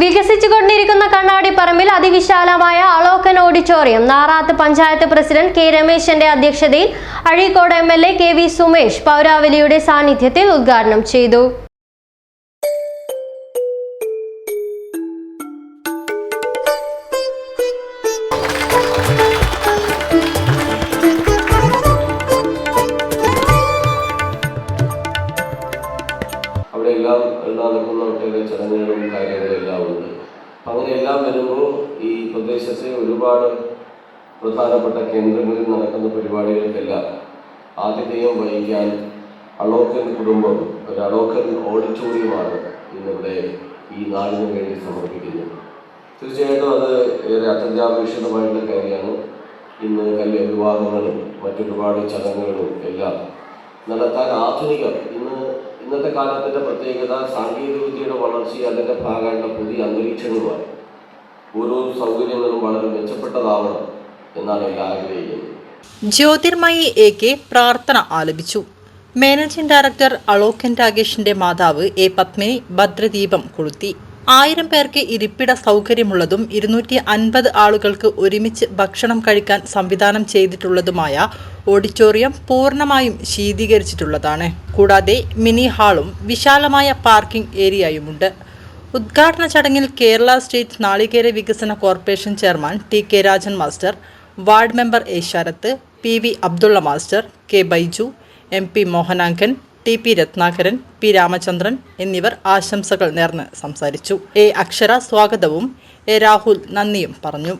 വികസിച്ചുകൊണ്ടിരിക്കുന്ന കണ്ണാടിപ്പറമ്പിൽ അതിവിശാലമായ Alokkan auditorium. Narath panchayat president K രമേശന്റെ അധ്യക്ഷതയിൽ Azhikode M L A K V Sumesh പൗരാവലിയുടെ സാന്നിധ്യത്തിൽ ഉദ്ഘാടനം ചെയ്തു. അവിടെ എല്ലാം നടക്കുന്ന ഒട്ടേറെ ചടങ്ങുകളും കാര്യങ്ങളും എല്ലാം ഉണ്ട്. അങ്ങനെ എല്ലാം വരുമ്പോൾ ഈ പ്രദേശത്തെ ഒരുപാട് പ്രധാനപ്പെട്ട കേന്ദ്രങ്ങളിൽ നടക്കുന്ന പരിപാടികൾക്കെല്ലാം ആതിഥേയം വഹിക്കാൻ അളോക്കൻ കുടുംബം ഒരു അളോക്കൻ ഓഡിറ്റോറിയമാണ് ഇന്നിവിടെ ഈ നാടിന് വേണ്ടി സമർപ്പിക്കുന്നത്. തീർച്ചയായിട്ടും അത് ഏറെ അത്യന്താപേക്ഷിതമായിട്ടുള്ള കാര്യമാണ്. ഇന്ന് കല്യ വിവാഹങ്ങളും മറ്റൊരുപാട് ചടങ്ങുകളും എല്ലാം നടത്താൻ ആധുനികം ഇന്ന് ഇന്നത്തെ കാലത്തിന്റെ പ്രത്യേകത സാങ്കേതികവിദ്യയുടെ വളർച്ച അതിന്റെ ഭാഗമായിട്ടുള്ള പുതിയ അന്തരീക്ഷങ്ങളുമായി ഓരോ സൗകര്യങ്ങളും വളരെ മെച്ചപ്പെട്ടതാവണം എന്നാണ് എല്ലാ ആഗ്രഹിക്കുന്നത്. ജ്യോതിർമയി എ കെ പ്രാർത്ഥന ആലപിച്ചു. മാനേജിംഗ് ഡയറക്ടർ അളോക്കൻ രാഗേഷിന്റെ മാതാവ് എ പത്മിനി ഭദ്രദീപം കൊളുത്തി. ആയിരം പേർക്ക് ഇരിപ്പിട സൗകര്യമുള്ളതും ഇരുന്നൂറ്റി അൻപത് ആളുകൾക്ക് ഒരുമിച്ച് ഭക്ഷണം കഴിക്കാൻ സംവിധാനം ചെയ്തിട്ടുള്ളതുമായ ഓഡിറ്റോറിയം പൂർണമായും ശീതീകരിച്ചിട്ടുള്ളതാണ്. കൂടാതെ മിനി ഹാളും വിശാലമായ പാർക്കിംഗ് ഏരിയയുമുണ്ട്. ഉദ്ഘാടന ചടങ്ങിൽ കേരള സ്റ്റേറ്റ് നാളികേര വികസന corporation chairman T K Rajan master ward member A Sarath P V Abdulla master K Baiju M P Mohanangan T P Ratnakaran P Ramachandran എന്നിവർ ആശംസകൾ നേർന്ന് സംസാരിച്ചു. എ അക്ഷര സ്വാഗതവും എ രാഹുൽ നന്ദിയും പറഞ്ഞു.